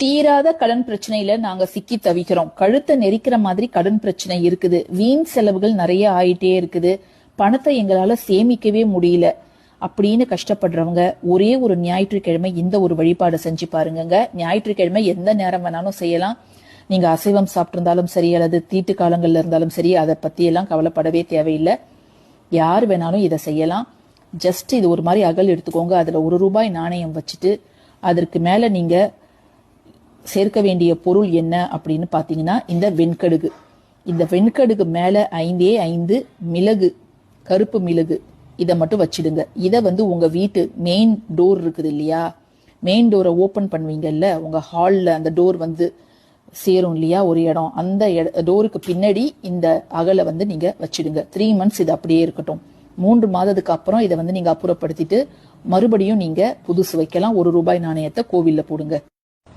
தீராத கடன் பிரச்சனையில நாங்க சிக்கி தவிக்கிறோம். கழுத்தை நெரிக்கிற மாதிரி கடன் பிரச்சனை இருக்குது. வீண் செலவுகள் நிறைய ஆயிட்டே இருக்குது. பணத்தை எங்களால சேமிக்கவே முடியல அப்படின்னு கஷ்டப்படுறவங்க ஒரே ஒரு ஞாயிற்றுக்கிழமை இந்த ஒரு வழிபாடு செஞ்சு பாருங்கங்க. ஞாயிற்றுக்கிழமை எந்த நேரம் வேணாலும் செய்யலாம். நீங்க அசைவம் சாப்பிட்டிருந்தாலும் சரி அல்லது தீட்டு காலங்கள்ல இருந்தாலும் சரி அதை பத்தி எல்லாம் கவலைப்படவே தேவையில்லை. யார் வேணாலும் இதை செய்யலாம். ஜஸ்ட் இது ஒரு மாதிரி அகல் எடுத்துக்கோங்க. அதுல ஒரு ரூபாய் நாணயம் வச்சுட்டு அதற்கு மேல நீங்க சேர்க்க வேண்டிய பொருள் என்ன அப்படின்னு பார்த்தீங்கன்னா இந்த வெண்கடுகு. இந்த வெண்கடுகு மேலே ஐந்தே ஐந்து மிளகு கருப்பு மிளகு. இதை மட்டும் வச்சிடுங்க. இதை வந்து உங்கள் வீட்டு மெயின் டோர் இருக்குது இல்லையா? மெயின் டோரை ஓப்பன் பண்ணுவீங்கல்ல உங்கள் ஹாலில் அந்த டோர் வந்து சேரும் இல்லையா? ஒரு இடம். அந்த டோருக்கு பின்னாடி இந்த அகலை வந்து நீங்கள் வச்சிடுங்க. த்ரீ மந்த்ஸ் இது அப்படியே இருக்கட்டும். மூன்று மாதத்துக்கு அப்புறம் இதை வந்து நீங்கள் அப்புறப்படுத்திட்டு மறுபடியும் நீங்கள் புதுசு வைக்கலாம். ஒரு ரூபாய் நாணயத்தை கோவில்ல போடுங்க.